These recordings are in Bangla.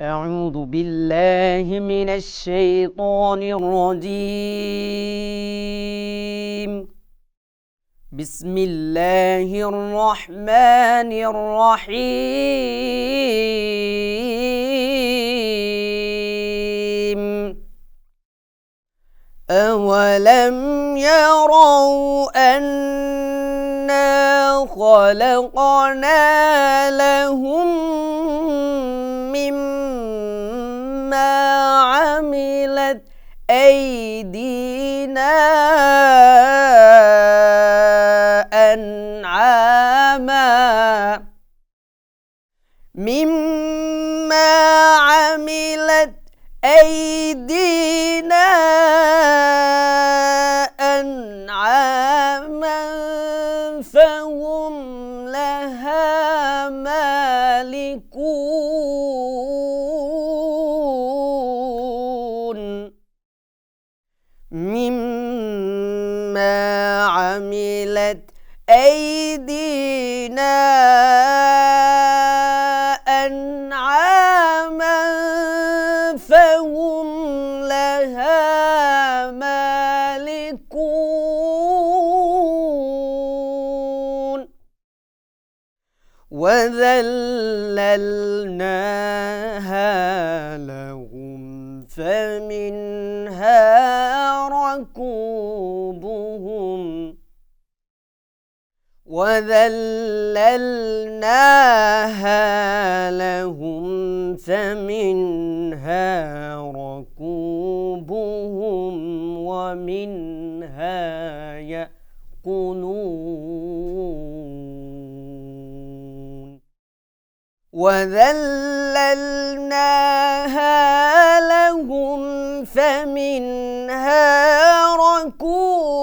أعوذ بالله من الشيطان الرجيم. بسم الله الرحمن الرحيم. أولم يروا أنا خلقنا لهم أنعاما مما عملت أيدينا أنعاما فهم لها مالكون مما عملت أيدينا أنعاما فهم لها مالكون. وذللناها لهم فمنها ركوبهم وذللناها لهم فمنها ركوبهم ومنها يأكلون. وذللناها لهم فمنها ركوبهم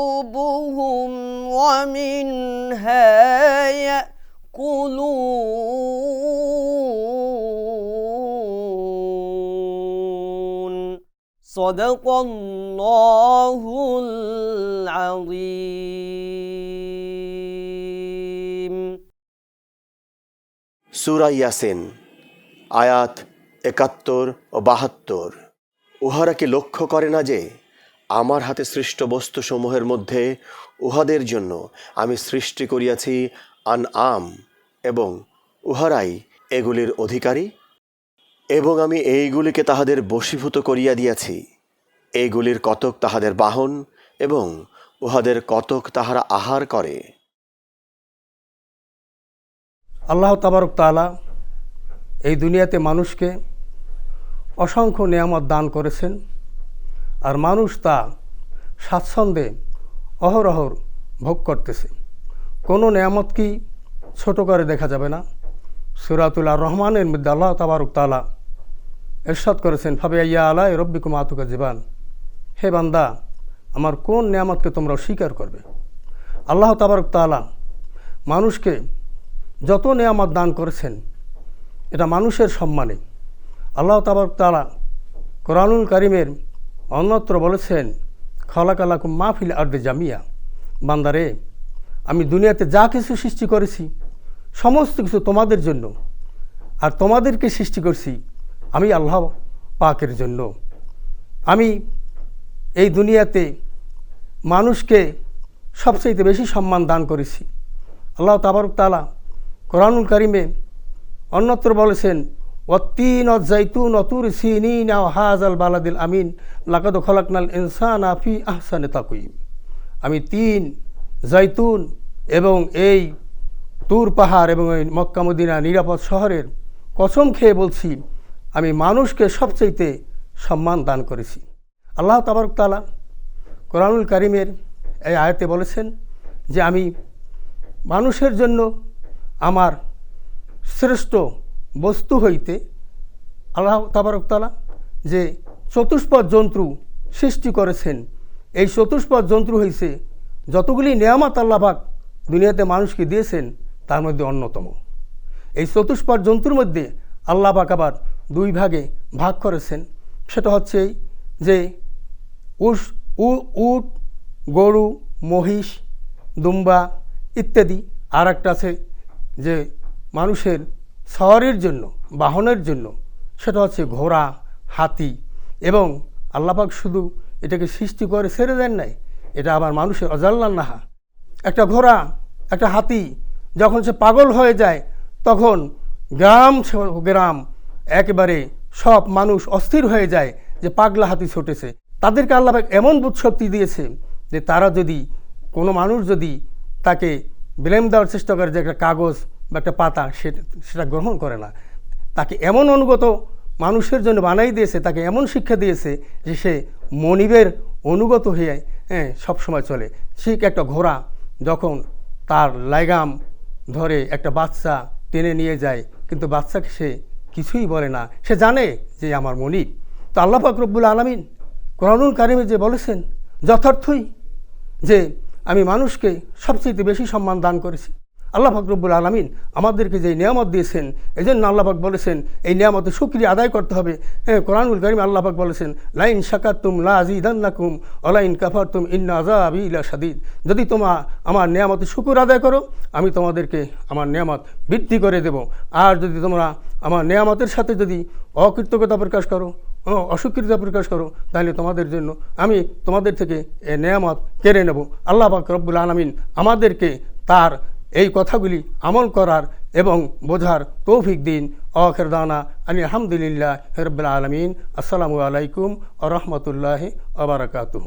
ومنها صدق الله العظيم সুরা ইয়াসিন আয়াত একাত্তর ও বাহাত্তর উহারা কি লক্ষ্য করে না যে আমার হাতে সৃষ্ট বস্তুসমূহের মধ্যে উহাদের জন্য আমি সৃষ্টি করিয়াছি আন আম এবং উহারাই এগুলির অধিকারী এবং আমি এইগুলিকে তাহাদের বশীভূত করিয়া দিয়াছি। এইগুলির কতক তাহাদের বাহন এবং উহাদের কতক তাহারা আহার করে। আল্লাহ তাবারক তাআলা এই দুনিয়াতে মানুষকে অসংখ্য নিয়ামত দান করেছেন আর মানুষ তা স্বাচ্ছন্দ্যে অহরহর ভোগ করতেছে। কোনো নিয়ামতকেই ছোট করে দেখা যাবে না। সুরাতুল্লাহ রহমানের মধ্যে আল্লাহ তাবারক তাআলা এরশাদ করেছেন, ফাবে ইয়া আলা রব্বিকুম আতুকা জীবান। হে বান্দা, আমার কোন নিয়ামতকে তোমরা স্বীকার করবে? আল্লাহ তাবারক তাআলা মানুষকে যত নেয়ামত দান করেছেন, এটা মানুষের সম্মানে। আল্লাহ তাবারক তালা কোরআনুল কারিমের অন্যত্র বলেছেন, খলাকালাকুম মাহফিল আর্দে জামিয়া। বান্দারে আমি দুনিয়াতে যা কিছু সৃষ্টি করেছি, সমস্ত কিছু তোমাদের জন্য। আর তোমাদেরকে সৃষ্টি করছি আমি আল্লাহ পাকের জন্য। আমি এই দুনিয়াতে মানুষকে সবচেয়ে বেশি সম্মান দান করেছি। আল্লাহ তাবারক তালা কোরআনুল কারিমে অন্যত্র বলেছেন, ওয়াত্তিন জাইতুন অতুর সিনিন হাজ আল বালাদিল আমিন, লাকাদ খলাকনাল ইনসান আফি আহসানে তাকুইম আমি তিন জৈতুন এবং এই তুর পাহাড় এবং এই মক্কা মদিনা নিরাপদ শহরের কসম খেয়ে বলছি আমি মানুষকে সবচাইতে সম্মান দান করেছি। আল্লাহ তাবারক তালা কোরআনুল কারিমের এই আয়তে বলেছেন যে আমি মানুষের জন্য আমার শ্রেষ্ঠ বস্তু হইতে আল্লাহ তাবারকতালা যে চতুষ্পদ জন্তু সৃষ্টি করেছেন, এই চতুষ্পদ জন্তু হইছে যতগুলি নিয়ামত আল্লাহবাক দুনিয়াতে মানুষকে দিয়েছেন, তার মধ্যে অন্যতম। এই চতুষ্পদ জন্তুর মধ্যে আল্লাহ পাক আবার দুই ভাগে ভাগ করেছেন। সেটা হচ্ছে যে উস উ, উট, গরু, মহিষ, দুম্বা ইত্যাদি। আর একটা আছে যে মানুষের সওয়ারির জন্য, বাহনের জন্য, সেটা হচ্ছে ঘোড়া, হাতি এবং আল্লাপাক শুধু এটাকে সৃষ্টি করে ছেড়ে দেন নাই, এটা আবার মানুষের অজাল্লান্নাহা একটা ঘোড়া, একটা হাতি যখন সে পাগল হয়ে যায়, তখন গ্রাম গ্রাম একেবারে সব মানুষ অস্থির হয়ে যায় যে পাগলা হাতি ছুটেছে। তাদেরকে আল্লাহ এমন বুধ শক্তি দিয়েছে যে তারা যদি, কোনো মানুষ যদি তাকে ব্লেম দেওয়ার চেষ্টা করে যে একটা কাগজ বা একটা পাতা সেটা গ্রহণ করে না। তাকে এমন অনুগত মানুষের জন্য বানাই দিয়েছে, তাকে এমন শিক্ষা দিয়েছে যে সে মনিবের অনুগত হয়ে হ্যাঁ সবসময় চলে। ঠিক একটা ঘোড়া যখন তার লাইগাম ধরে একটা বাচ্চা টেনে নিয়ে যায়, কিন্তু বাচ্চাকে সে কিছুই বলে না। সে জানে যে আমার মনিব তো আল্লাহ ফাকরবুল আলমিন কোরআনুল কারিমে যে বলেছেন, যথার্থই যে আমি মানুষকে সবচেয়ে বেশি সম্মান দান করেছি। আল্লাহ ফাকরবুল আলমিন আমাদেরকে যে নিয়ামত দিয়েছেন এই জন্য আল্লাহাক বলেছেন, এই নিয়ামতের সুক্রিয়া আদায় করতে হবে। হ্যাঁ কোরআনুল করিম আল্লাহাক বলেছেন, লাইন শাকাত তুম লা আজিদান্নাকুম অলাইন কাফার তুম ইন্না আজাবি ইলা সাদিদ যদি তোমা আমার নিয়ামতের শুকুর আদায় করো, আমি তোমাদেরকে আমার নিয়ামত বৃদ্ধি করে দেব। আর যদি তোমরা আমার নিয়ামতের সাথে যদি অকৃতজ্ঞতা প্রকাশ করো অস্বীকৃতা প্রকাশ করো, তাহলে তোমাদের জন্য আমি তোমাদের থেকে এ নেয়ামত কেড়ে নেব। আল্লাহ পাক রব্বুল আলমিন আমাদেরকে তার এই কথাগুলি আমল করার এবং বোঝার তৌফিক দিন। অখেরদানা আনি আলহামদুলিল্লাহ রব্বুল আলমিন। আসসালামু আলাইকুম আ রহমতুল্লাহ আবরকাতুহ